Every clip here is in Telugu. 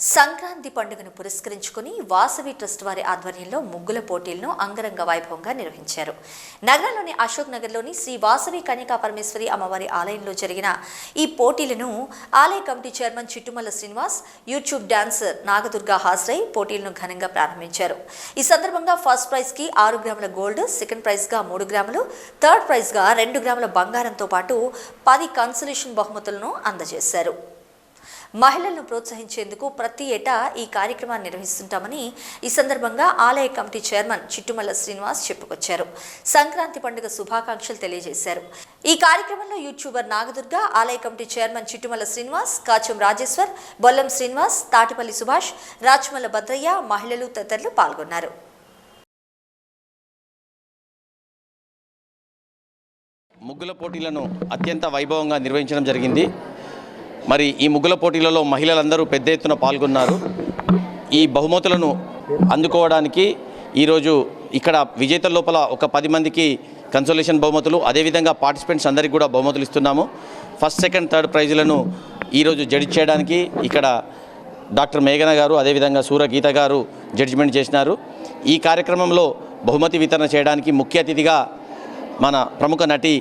సంక్రాంతి పండుగను పురస్కరించుకుని వాసవి ట్రస్ట్ వారి ఆధ్వర్యంలో ముగ్గుల పోటీలను అంగరంగ వైభవంగా నిర్వహించారు. నగరంలోని అశోక్ నగర్లోని శ్రీ వాసవి కన్యకా పరమేశ్వరి అమ్మవారి ఆలయంలో జరిగిన ఈ పోటీలను ఆలయ committee chairman Chittumalla Srinivas YouTube dancer Nagadurga హాజరై పోటీలను ఘనంగా ప్రారంభించారు. ఈ సందర్భంగా ఫస్ట్ ప్రైజ్కి ఆరు గ్రాముల గోల్డ్ సెకండ్ ప్రైజ్గా మూడు గ్రాములు థర్డ్ ప్రైజ్గా రెండు గ్రాముల బంగారంతో పాటు పది కన్సలేషన్ బహుమతులను అందజేశారు. మహిళలను ప్రోత్సహించేందుకు ప్రతి ఏటా ఈ కార్యక్రమాన్ని నిర్వహిస్తుంటామని ఈ సందర్భంగా ఆలయ కమిటీ చైర్మన్ చిట్టుమల్ల శ్రీనివాస్ చెప్పుకొచ్చారు. సంక్రాంతి పండుగ శుభాకాంక్షలు తెలియజేశారు. ఈ కార్యక్రమంలో యూట్యూబర్ నాగదుర్గ ఆలయ కమిటీ చైర్మన్ చిట్టుమల్ల శ్రీనివాస్ కాచం రాజేశ్వర్ బొల్లం శ్రీనివాస్ తాటిపల్లి సుభాష్ రాచమల్ల భద్రయ్య మహిళలు తదితరులు పాల్గొన్నారు. ముగ్గుల పోటీలను అత్యంత వైభవంగా నిర్వహించడం జరిగింది. మరి ఈ ముగ్గుల పోటీలలో మహిళలందరూ పెద్ద ఎత్తున పాల్గొన్నారు. ఈ బహుమతులను అందుకోవడానికి ఈరోజు ఇక్కడ విజేతల లోపల ఒక పది మందికి కన్సోలేషన్ బహుమతులు అదేవిధంగా పార్టిసిపెంట్స్ అందరికీ కూడా బహుమతులు ఇస్తున్నాము. ఫస్ట్ సెకండ్ థర్డ్ ప్రైజులను ఈరోజు జడ్జ్ చేయడానికి ఇక్కడ డాక్టర్ మేఘన గారు అదేవిధంగా సూరగీత గారు జడ్జిమెంట్ చేసినారు. ఈ కార్యక్రమంలో బహుమతి వితరణ చేయడానికి ముఖ్య అతిథిగా మన ప్రముఖ నటి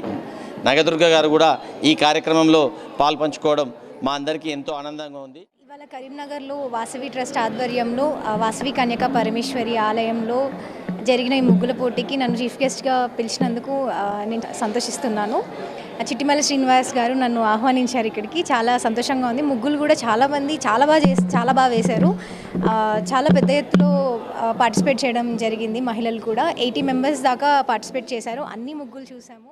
నగదుర్గ గారు కూడా ఈ కార్యక్రమంలో పాల్పంచుకోవడం మా అందరికీ ఎంతో ఆనందంగా ఉంది. ఇవాళ కరీంనగర్లో వాసవి ట్రస్ట్ ఆధ్వర్యంలో వాసవి కన్యక పరమేశ్వరి ఆలయంలో జరిగిన ఈ ముగ్గుల పోటీకి నన్ను చీఫ్ గెస్ట్గా పిలిచినందుకు నేను సంతోషిస్తున్నాను. ఆ, చిట్టిమల్లి శ్రీనివాస్ గారు నన్ను ఆహ్వానించారు ఇక్కడికి. చాలా సంతోషంగా ఉంది. ముగ్గులు కూడా చాలామంది చాలా బాగా చేసి చాలా బాగా వేశారు. చాలా పెద్ద ఎత్తులో పార్టిసిపేట్ చేయడం జరిగింది మహిళలు కూడా. ఎయిటీ మెంబర్స్ దాకా పార్టిసిపేట్ చేశారు. అన్ని ముగ్గులు చూసాము.